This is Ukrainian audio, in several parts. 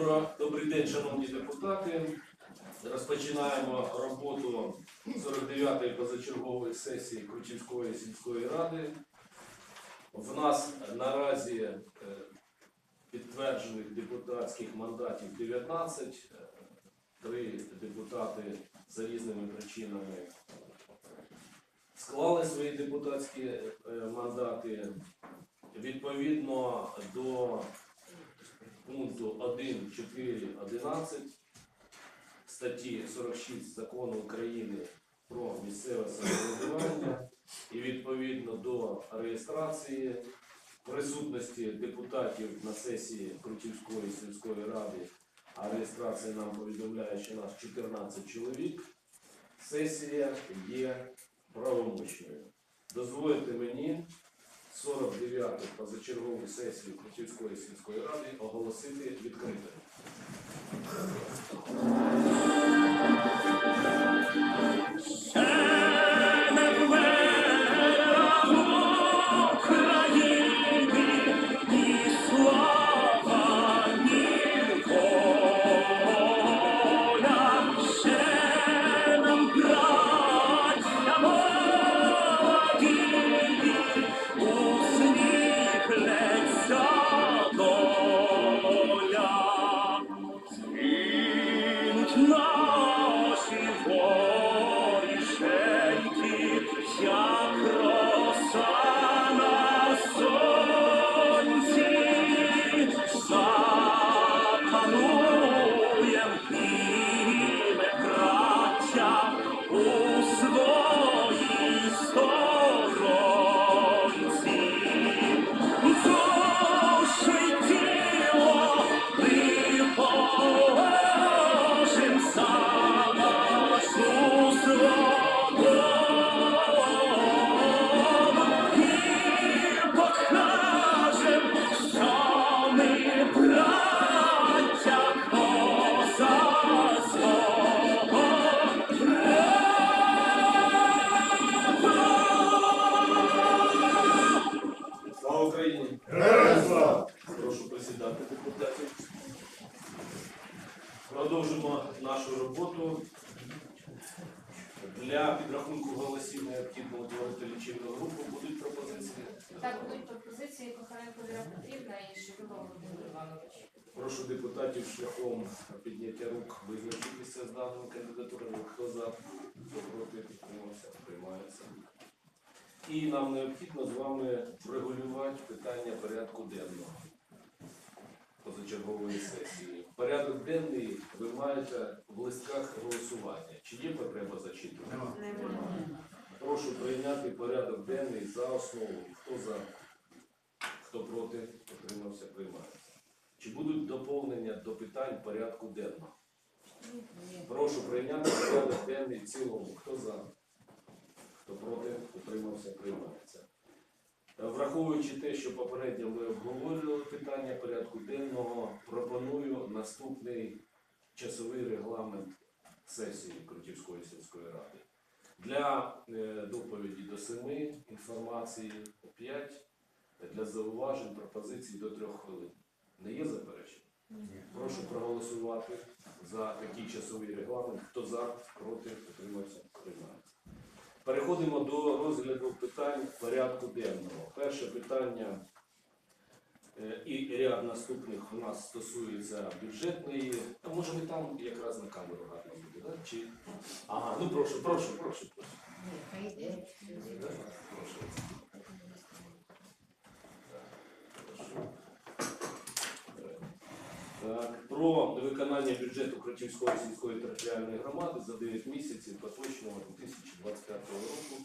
Добро, добрий день, шановні депутати. Розпочинаємо роботу 49-ї позачергової сесії Крутівської сільської ради. В нас наразі е, підтверджених депутатських мандатів 19. Е, Три депутати за різними причинами склали свої депутатські е, мандати. Відповідно до пункту 1, 4, 11 статті 46 Закону України про місцеве самоврядування і відповідно до реєстрації присутності депутатів на сесії Крутівської сільської ради, а реєстрація нам повідомляє, що нас 14 чоловік, сесія є правомочною. Дозвольте мені 49-ту позачергову сесію Крутівської сільської ради оголосити відкритою. Наші Продовжимо нашу роботу. Для підрахунку голосів необхідно утворити лічильну групу. Будуть пропозиції. Так, будуть пропозиції Кохаренко Віра Петрівна і Шевило Володимир Іванович. Прошу депутатів шляхом підняття рук визначитися з даною кандидатурою. Хто за, хто проти, підтримався, приймається. І нам необхідно з вами врегулювати питання порядку денного позачергової сесії. Порядок денний ви маєте в листках голосування. Чи є потреба зачитувати? Прошу прийняти порядок денний за основу. Хто за? Хто проти? Утримався, приймається. Чи будуть доповнення до питань порядку денного? Прошу прийняти порядок денний в цілому. Хто за? Хто проти? Утримався, приймається. Е, Враховуючи те, що попередньо ми обговорювали питання порядку денного, пропоную наступний часовий регламент сесії Крутівської сільської ради. Для е, доповіді до 7, інформації о 5, для зауважень, пропозицій до 3 хвилин. Не є заперечень? Прошу проголосувати за такий часовий регламент. Хто за, проти, утримався, приймається. Переходимо до розгляду питань порядку денного. Перше питання е, і ряд наступних у нас стосується бюджетної. А може ми там якраз на камеру гарно буде, так? Чи... Ага, ну прошу, прошу, прошу. прошу. Прошу. Так, про виконання бюджету Кротівської сільської територіальної громади за 9 місяців поточного 2025 року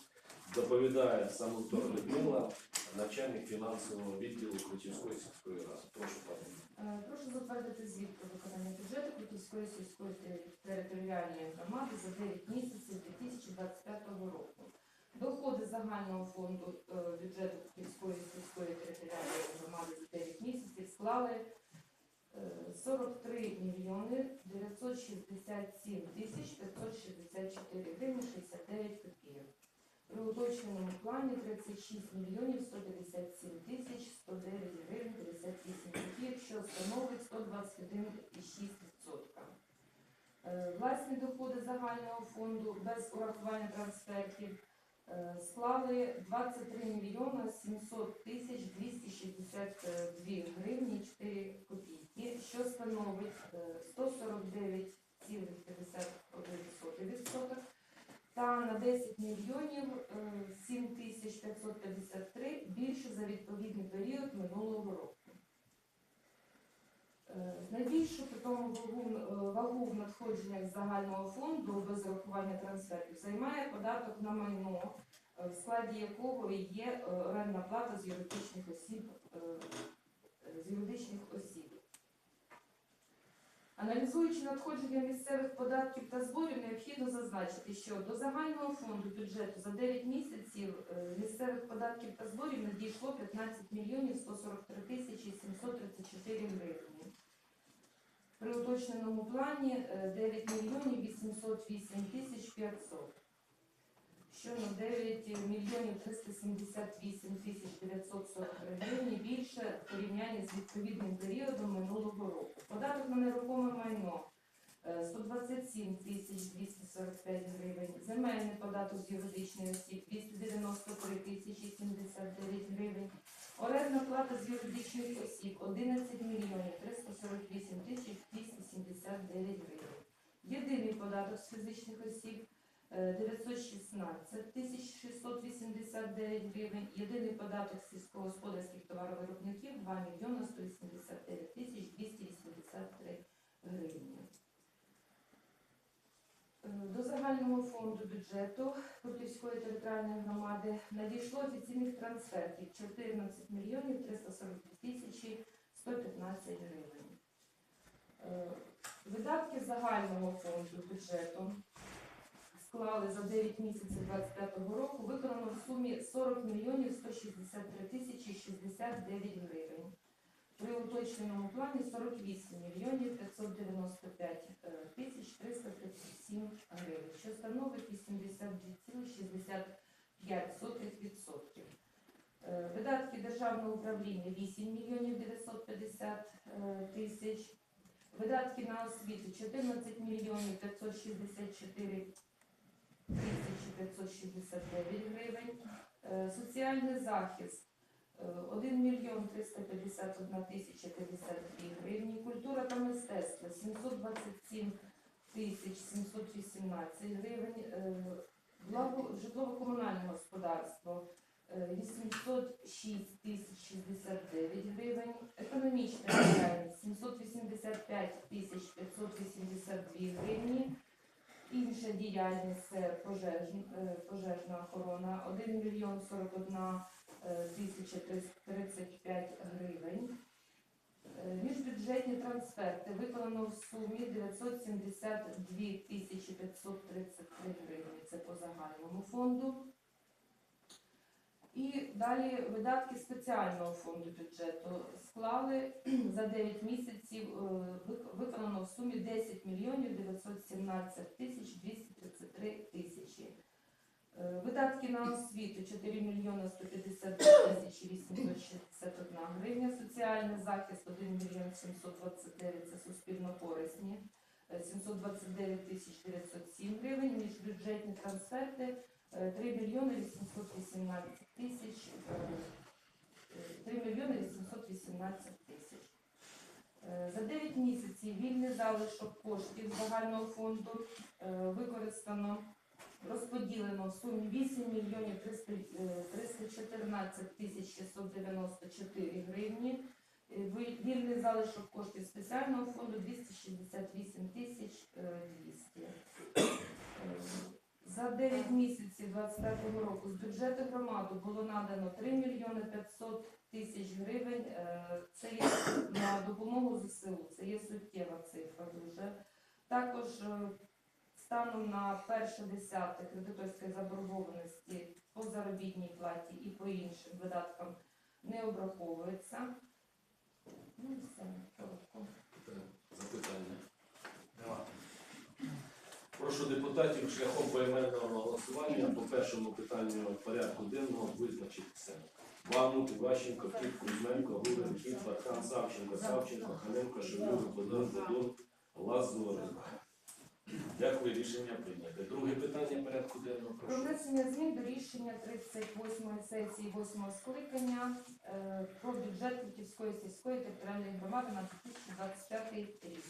доповідає Самотор Людмила, начальник фінансового відділу Кротівської сільської ради. Прошу пані. Е, Прошу затвердити звіт про виконання бюджету Крутівської сільської територіальної громади за 9 місяців 2025 року. Доходи загального фонду е, бюджету Крутівської сільської територіальної громади за 9 місяців склали е, 43 мільйони 967 тисяч 564 гривні 69 копійок. При уточненому плані 36 мільйонів 157 тисяч 109 гривень 58 копійок, що становить 121,6%. Е, Власні доходи загального фонду без урахування трансфертів склали 23 мільйона 700 тисяч 262 гривні 4 копійки, що становить е, 149,51% та на 10 мільйонів е, 7 тисяч 553 більше за відповідний період минулого року. Е, Найбільшу питому вагу, е, вагу в надходженнях загального фонду без урахування трансфертів займає податок на майно, е, в складі якого є орендна плата з юридичних осіб. З юридичних осіб. Аналізуючи надходження місцевих податків та зборів, необхідно зазначити, що до загального фонду бюджету за 9 місяців е, місцевих податків та зборів надійшло 15 мільйонів 143 тисячі 734 гривні. При уточненому плані е, 9 мільйонів 808 тисяч 500, що на 9 мільйонів 378 тисяч 940 гривень більше в порівнянні з відповідним періодом минулого року. Податок на нерухоме майно е, 127 тисяч 245 гривень, земельний податок з юридичної осіб 293 тисячі 79 гривень, орендна плата з юридичних осіб 11 мільйонів 348 тисяч 279 гривень. Єдиний податок з фізичних осіб е, 916 тисяч 689 гривень, єдиний податок сільськогосподарських товаровиробників 2 мільйона 189 тисяч 283 гривні. Е, До загального фонду бюджету Куртівської територіальної громади надійшло офіційних трансфертів 14 мільйонів 342 тисячі 115 гривень. Е, Видатки загального фонду бюджету склали за 9 місяців 2025 року, виконано в сумі 40 мільйонів 163 тисячі 69 гривень. При уточненому плані 48 мільйонів 595 е, тисяч 337 гривень, що становить 82,65%. Е, Видатки державного управління 8 мільйонів 950 е, тисяч. Видатки на освіту 14 мільйонів 564 тисячі 569 гривень. Е, Соціальний захист е, 1 мільйон 351 тисяча 52 гривні. Культура та мистецтво 727 тисяч 718 гривень. Е, Житлово-комунальне господарство е, 806 тисяч 69 гривень. Економічна діяльність 785 тисяч 582 гривні. Інша діяльність це пожежн- е, пожежна охорона 1 мільйон 41 е, тисяча 35 гривень. Е, Міжбюджетні трансферти виконано в сумі 972 тисячі 533 гривні. Це по загальному фонду. І далі видатки спеціального фонду бюджету склали за 9 місяців е, виконано в сумі 10 мільйонів 917 тисяч 233 тисячі. Е, Видатки на освіту 4 мільйони 152 тисячі 861 гривня. Соціальний захист 1 мільйон 729 це суспільно корисні. е, 729 тисяч 907 гривень. Міжбюджетні трансферти е, 3 мільйони 818 тисяч. е, 3 мільйони 818 тисяч. Е, За 9 місяців вільний залишок коштів загального фонду е, використано розподілено в сумі 8 мільйонів 300, е, 314 тисяч 694 гривні. Е, Вільний залишок коштів спеціального фонду 268 тисяч е, 200. За 9 місяців 25 року з бюджету громади було надано 3 мільйони 500 тисяч гривень. Е, Це є на допомогу ЗСУ. Це є суттєва цифра дуже. Також е, станом на перше десяте кредиторської заборгованості по заробітній платі і по іншим видаткам не обраховується. Ну і все, коротко. Запитання. Прошу депутатів шляхом поіменного голосування по першому питанню порядку денного визначитися. Ванут, Іващенко, Кіт, Кузьменко, Гурин, Кіт, Вархан, Савченко, Савченко, Ханенко, Шевлюк, Бодун, Бодун, Лазоренко. Дякую, рішення прийнято. Друге питання порядку денного. Про внесення змін до рішення 38-ї сесії 8-го скликання е, про бюджет Кутівської сільської територіальної громади на 2025 рік.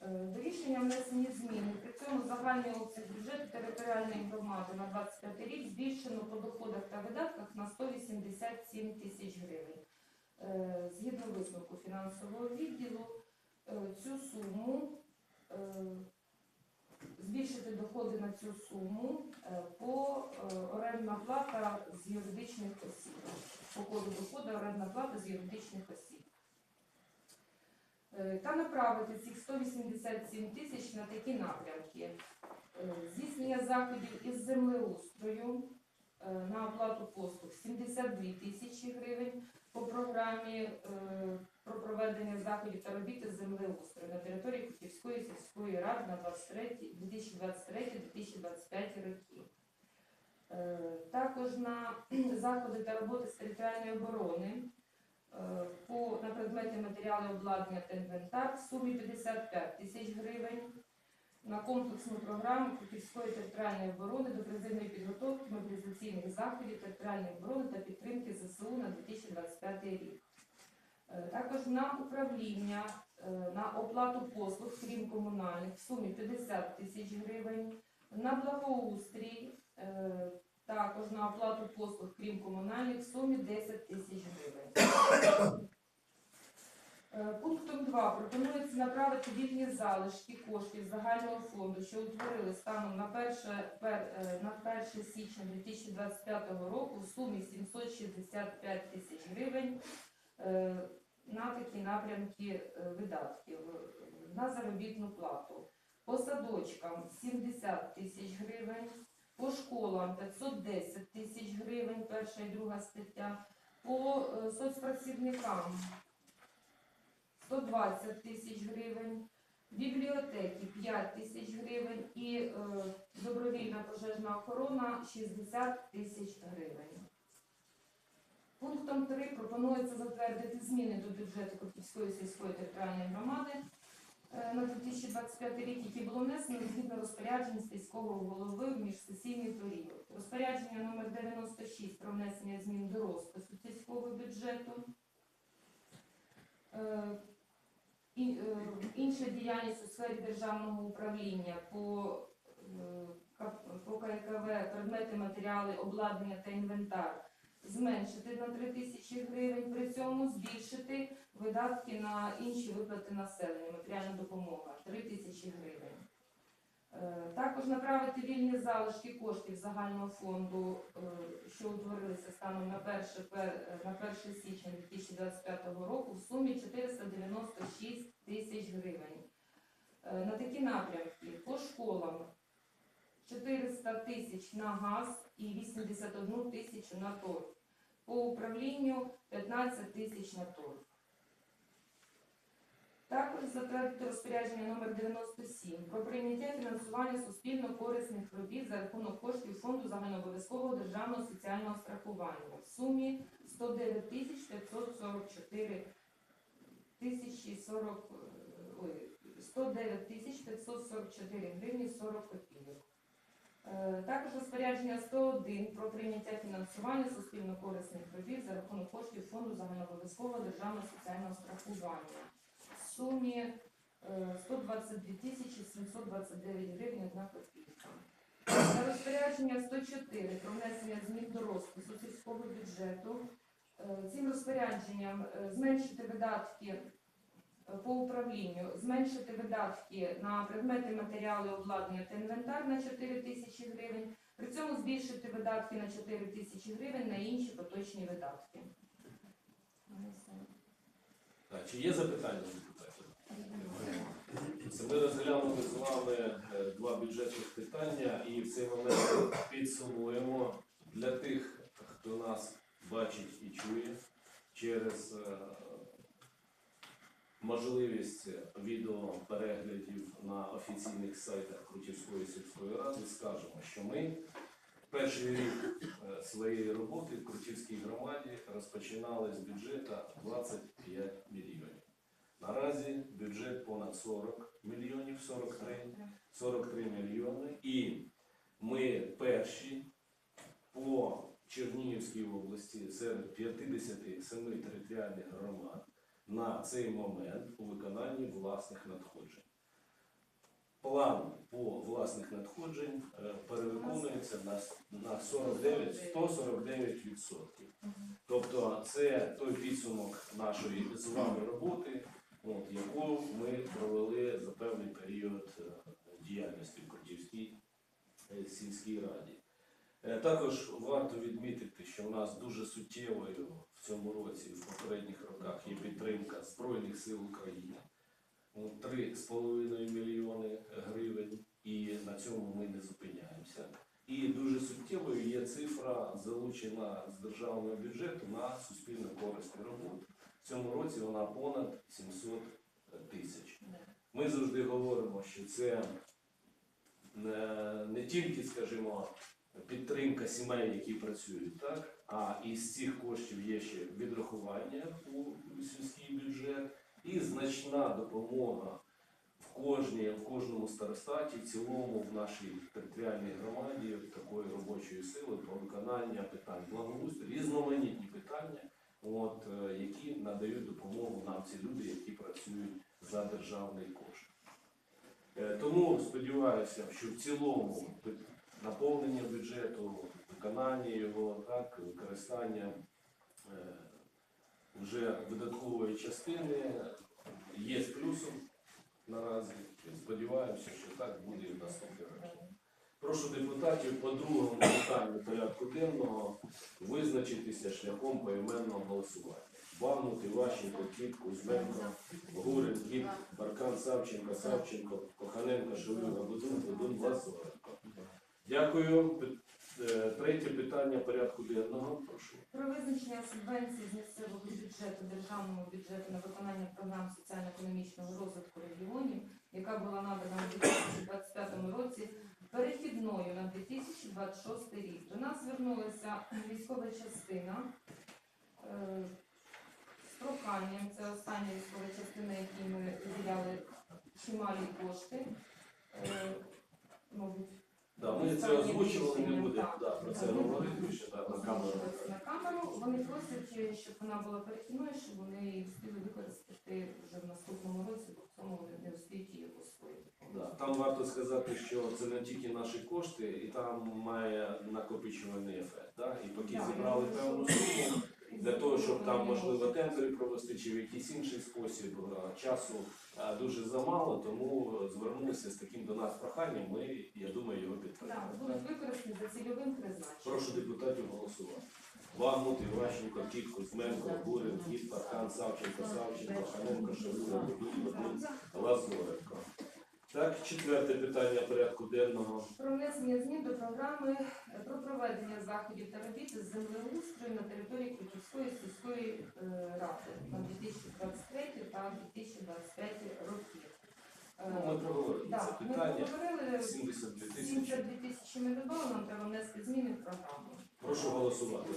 Е, До рішення внесені зміни. При цьому загальний обсяг бюджету територіальної громади на 25 рік збільшено по доходах та видатках на 187 тисяч гривень. Е, Згідно висновку фінансового відділу, е, цю суму збільшити доходи на цю суму по орендна плата з юридичних осіб. По коду доходу орендна плата з юридичних осіб. Е, Та направити цих 187 тисяч на такі напрямки. Е, Здійснення заходів із землеустрою е, на оплату послуг 72 тисячі гривень по програмі про проведення заходів та робіт із землеустрою на території Кутівської сільської ради на 2023-2025 роки. Також на заходи та роботи з територіальної оборони по, на предмети матеріали обладнання та інвентар в сумі 55 тисяч гривень. На комплексну програму Кутівської територіальної оборони до призивної підготовки мобілізаційних заходів територіальної оборони та підтримки ЗСУ на 2025 рік. Е, Також на управління, е, на оплату послуг, крім комунальних, в сумі 50 тисяч гривень, на благоустрій, е, також на оплату послуг, крім комунальних, в сумі 10 тисяч гривень. Е, Пунктом 2 пропонується направити вільні залишки коштів загального фонду, що утворили станом на 1, е, на 1 січня 2025 року в сумі 765 тисяч гривень е, на такі напрямки видатків на заробітну плату. По садочкам 70 тисяч гривень, по школам 510 тисяч гривень, перша і друга стаття, по е, соцпрацівникам 120 тисяч гривень, бібліотеки 5 тисяч гривень. І е, добровільна пожежна охорона 60 тисяч гривень. Пунктом 3 пропонується затвердити зміни до бюджету Копівської сільської територіальної громади на 2025 рік, які було внесено згідно розпоряджень сільського голови в міжсесійний період. Розпорядження номер 96 про внесення змін до розпису сільського бюджету. Е, е, Інша діяльність у сфері державного управління по, е, по ККВ предмети, матеріали, обладнання та інвентар зменшити на 3 тисячі гривень, при цьому збільшити видатки на інші виплати населення, матеріальна допомога 3 тисячі гривень. Е, Також направити вільні залишки коштів загального фонду, е, що утворилися станом на 1, на 1 січня 2025 року в сумі 496 тисяч гривень. Е, На такі напрямки по школам 400 тисяч на газ і 81 тисячу на торг. По управлінню 15 тисяч на торг. Також затвердити розпорядження номер 97 про прийняття фінансування суспільно корисних робіт за рахунок коштів фонду загальнообов'язкового державного соціального страхування в сумі 109 тисяч 544 тисячі 40, е, ой, 109 тисяч 544 гривні 40 копійок. Е, Також розпорядження 101 про прийняття фінансування суспільно-корисних робіт за рахунок коштів фонду загальнообов'язкового державного соціального страхування в сумі е, 122 тисячі 729 гривень 1 копійка. За розпорядження 104 про внесення змін до розпису сільського бюджету. Е, Цим розпорядженням е, зменшити видатки е, по управлінню, зменшити видатки на предмети, матеріали, обладнання та інвентар на 4 тисячі гривень, при цьому збільшити видатки на 4 тисячі гривень на інші поточні видатки. Так, чи є запитання у депутатів? Ми розглянули з вами е, два бюджетних питання і в цей момент підсумуємо для тих, хто нас бачить і чує через е, можливість відеопереглядів на офіційних сайтах Крутівської сільської ради, скажемо, що ми перший рік е, своєї роботи в Крутівській громаді розпочинали з бюджету 25 мільйонів. Наразі бюджет понад 40 мільйонів, 43, 43 мільйони. І ми перші по Чернігівській області серед 57 територіальних громад на цей момент у виконанні власних надходжень. План по власних надходжень е, перевиконується на, 49, 149%. Тобто це той підсумок нашої з вами роботи, от, яку ми провели за певний період е, діяльності в Котівській е, сільській раді. Також варто відмітити, що у нас дуже суттєвою в цьому році, в попередніх роках, є підтримка Збройних сил України. Ну, 3,5 мільйони гривень, і на цьому ми не зупиняємося. І дуже суттєвою є цифра, залучена з державного бюджету на суспільно корисні роботи. В цьому році вона понад 700 тисяч. Ми завжди говоримо, що це не, не тільки, скажімо, підтримка сімей, які працюють, так, а із цих коштів є ще відрахування у, сільський бюджет і значна допомога в кожній, в кожному старостаті, в цілому в нашій територіальній громаді такої робочої сили по виконання питань благоустрою, різноманітні питання, от, е, які надають допомогу нам ці люди, які працюють за державний кошт. Е, Тому сподіваюся, що в цілому наповнення бюджету, виконання його, так, використання е, вже видаткової частини є з плюсом наразі. Сподіваємося, що так буде і в наступні роки. Прошу депутатів по другому питанню порядку денного визначитися шляхом поіменного голосування. Багнут, Іващенко, Кіт, Кузьменко, Гурин, Кіт, Баркан, Савченко, Савченко, Коханенко, Шевлюга, Будун, Будун, Лазоренко. Дякую. Е, Третє питання порядку денного. Прошу. Про визначення субвенції з місцевого бюджету державному бюджету на виконання програм соціально-економічного розвитку регіонів, яка була надана у 2025 році, перехідною на 2026 рік. До нас звернулася військова частина е, з проханням. Це остання військова частина, якій ми виділяли чималі кошти. Е, Мабуть, Да, ми це озвучували, не будемо да, про це говорити ще да, на камеру. на камеру. Вони просять, щоб вона була перехідною, щоб вони її встигли використати вже в наступному році, бо в цьому вони не встигнуть її освоїти. Да, там варто сказати, що це не тільки наші кошти, і там має накопичувальний ефект. Да? І поки Так, зібрали певну суму, для того, щоб там можливо тендери провести чи в якийсь інший спосіб часу дуже замало, тому е, звернулися з таким до нас проханням. Ми, я думаю, його Так, будуть використані за цільовим призначенням. Прошу депутатів голосувати. Вагнут, Іващенко, Кіт, Кузьменко, Гурин, Кіт, Паркан, Савченко, Савченко, Ханенко, Шевура, Лазоренко. Так, четверте питання порядку денного. Про внесення змін до програми е, про проведення заходів та робіт з землеустрою на території Крутівської сільської е, ради на 2023 та 2025 роки. Е, Ну, ми проговорили да, це ми питання. проговорили 72 тисячі. 72 тисячі ми додали, нам треба внести зміни в програму. Прошу голосувати.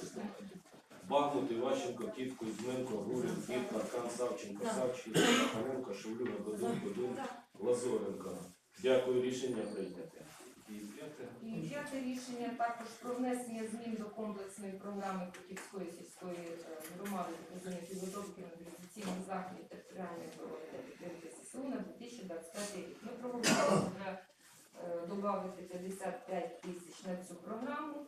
Багнут, Іващенко, Кіт, Кузьменко, Гурин, Кіт, Паркан, Савченко, Савченко, Ханенко, Шевлюга, Бадун, Бадун, Лазоренко. Дякую, рішення прийняте. І п'яте. І п'яте рішення також про внесення змін до комплексної програми Крутівської сільської е, громади та підготовки мобілізаційних заходів територіальної оборони та підтримки ЗСУ на 2025 рік. Ми проголосували вже е, додати 55 тисяч на цю програму,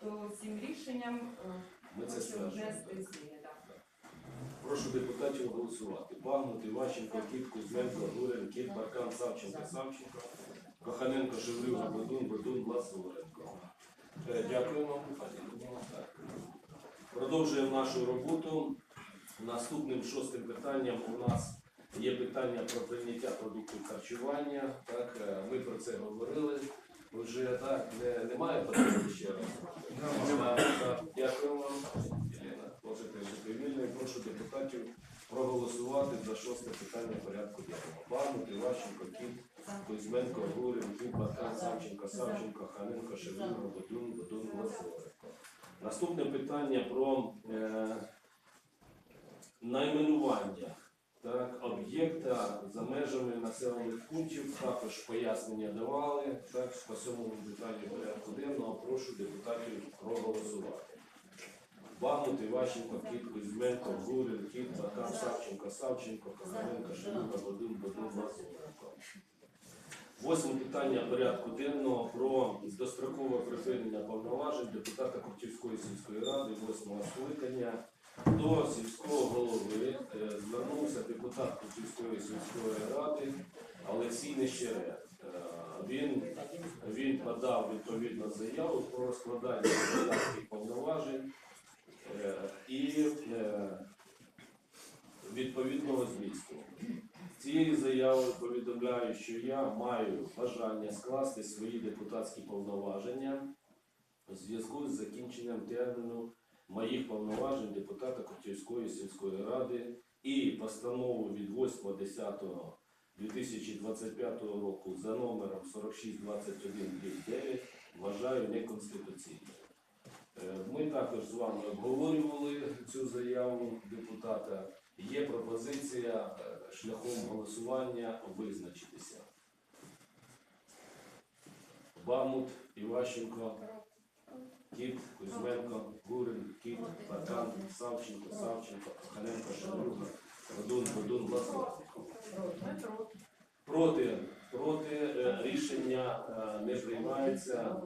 то цим рішенням е, Ми це хочемо внести зміни. Прошу депутатів голосувати. Багнут, Іващенко, Кіт, Кузьменко, Гурин, Кіт, Паркан, Савченко, Савченко, Коханенко, Шевлюга, Бадун, Бадун, Лазоренко. Е, Дякуємо. Продовжуємо нашу роботу. Наступним шостим питанням у нас є питання про прийняття продуктів харчування. Так, е, ми про це говорили. Вже так, не, немає потреби ще раз. Так. Дякую вам. Бути вільною. Прошу депутатів проголосувати за шосте питання порядку денного. Багнут, Іващенко, Кіт, Кузьменко, Гурин, Кіт, Савченко, Савченко, Ханенко, Шевченко, Бодун, Бодун, Лазоренко. Наступне питання про е, найменування так, об'єкта за межами населених пунктів. Також пояснення давали. Так, по цьому питанню порядку денного прошу депутатів проголосувати. Багнут, Іващенко, Кіт, Кузьменко, Гурин, Кіт, Бакан, Савченко, Савченко, Козаренко, Шелюка, Бодун, Бодун, Лазоренко. Восьме питання порядку денного про дострокове припинення повноважень депутата Куртівської сільської ради восьмого скликання. До сільського голови е, звернувся депутат Куртівської сільської ради Олексій Нещерет. Е, Він, він подав відповідну заяву про складання повноважень і е, відповідного змісту. Цією заявою повідомляю, що я маю бажання скласти свої депутатські повноваження у зв'язку з закінченням терміну моїх повноважень депутата Котівської сільської ради і постанову від 8.10.2025 року за номером 4621-9 вважаю неконституційною. Е, Ми також з вами обговорювали цю заяву депутата. Є пропозиція е, шляхом голосування визначитися. Бамут, Іващенко, Кіт, Кузьменко, Гурин, Кіт, Батан, Савченко, Савченко, Коханенко, Шалюга, Родун, Бодун, Лазаренко. Проти, проти е, рішення не приймається.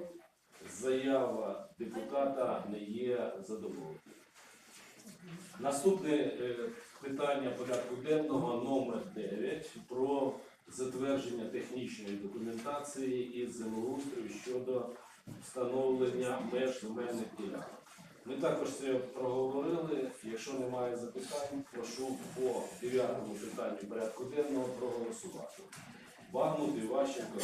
Заява депутата не є задоволеною. Наступне е, питання порядку денного номер 9 про затвердження технічної документації із землеустрою щодо встановлення меж земельних ділянок. Ми також це проговорили. Якщо немає запитань, прошу по дев'ятому питанню порядку денного проголосувати. Багнут, Іващенко,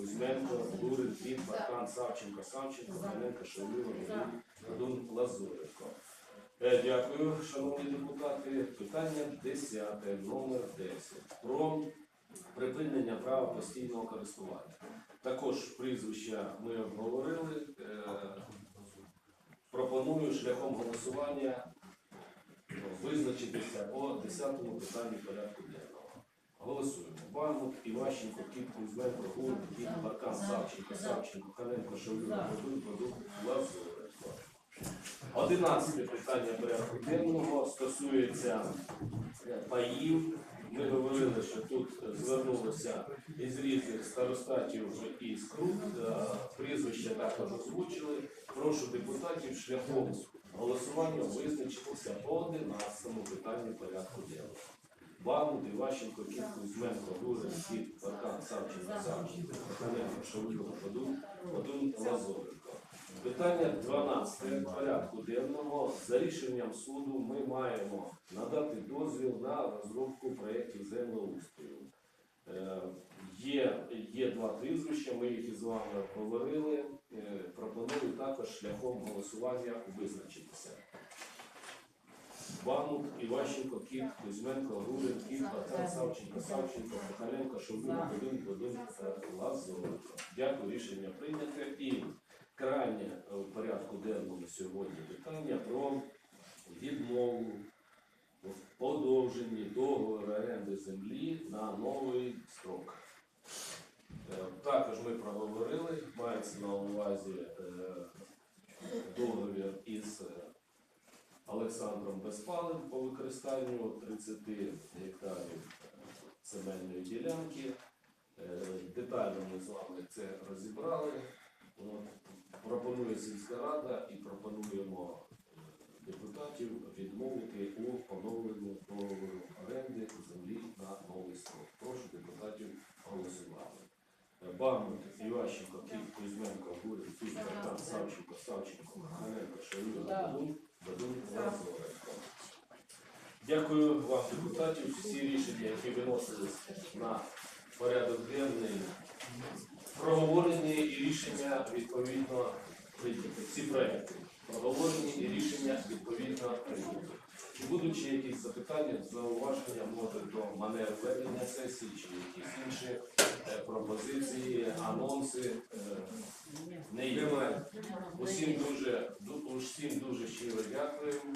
Кузьменко, Гурин, Кіт, Баркан, Савченко, Савченко, Ганенко, Шевлюга, Годун, Лазуренко. Е, Дякую, шановні депутати. Питання 10, номер 10. Про припинення права постійного користування. Також прізвища ми обговорили. Е, Пропоную шляхом голосування визначитися по 10 питанню порядку денного. Багнут, Іващенко, Кіт, Кузьменко, Гур, Кіт, Баркан, Савченко, Савченко, Каненко, Шевлюк, Бодун, Бодун, Лазуренко. Одинадцяте питання порядку денного стосується е, паїв. Ми говорили, що тут звернулося із різних старостатів із круг. Е, Прізвища також озвучили. Прошу депутатів шляхом голосування визначитися по 11 питанню порядку денного. Багнут, Іващенко, Кіт, Кузьменко, Гурин, Кіт, Баркан, Савченко, Савченко, Коханенко, Шавлюк, Подун, Подун, Лазоренко. Питання 12 порядку денного. За рішенням суду ми маємо надати дозвіл на розробку проєктів землеустрою. Е, Є, є два прізвища, ми їх із вами говорили. Е, Пропоную також шляхом голосування визначитися. Бамут, Іващенко, Кіт, Кузьменко, Рудин, Кіт, Батан, Савченко, Савченко, Кохаленко, Шовлюк, Годин, Годин, Лазоренко. Дякую, рішення прийняте. І крайнє в порядку денному сьогодні питання про відмову в подовженні договору оренди землі на новий строк. Е, Також ми проговорили, мається на увазі е, договір із е, Олександром Безпалим по використанню 30 гектарів земельної ділянки. Е, Детально ми з вами це розібрали. Пропонує сільська рада і пропонуємо е, депутатів відмовити у поновленні договору оренди землі на новий строк. Прошу депутатів голосувати. Е, Багнут, Іващенко, Кузьменко, Кіт, Бартан, Савченко, Савченко, Маханенко, Шалюга, Бадун, Дякую вам, депутатів. Всі рішення, які виносились на порядок денний, проговорені і рішення відповідно прийняті. Всі проекти проговорені і рішення відповідно прийняті. Чи будуть ще якісь запитання, зауваження, може до манер ведення сесії, чи якісь інші е, пропозиції, анонси? Е, Не є. Усім дуже, усім дуже щиро дякуємо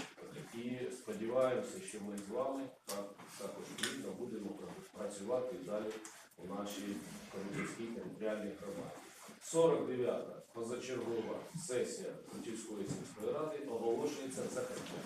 і сподіваємося, що ми з вами так, також плідно будемо працювати далі у нашій Коротівській територіальній громаді. 49-та позачергова сесія путівської сільської ради оголошується закритою.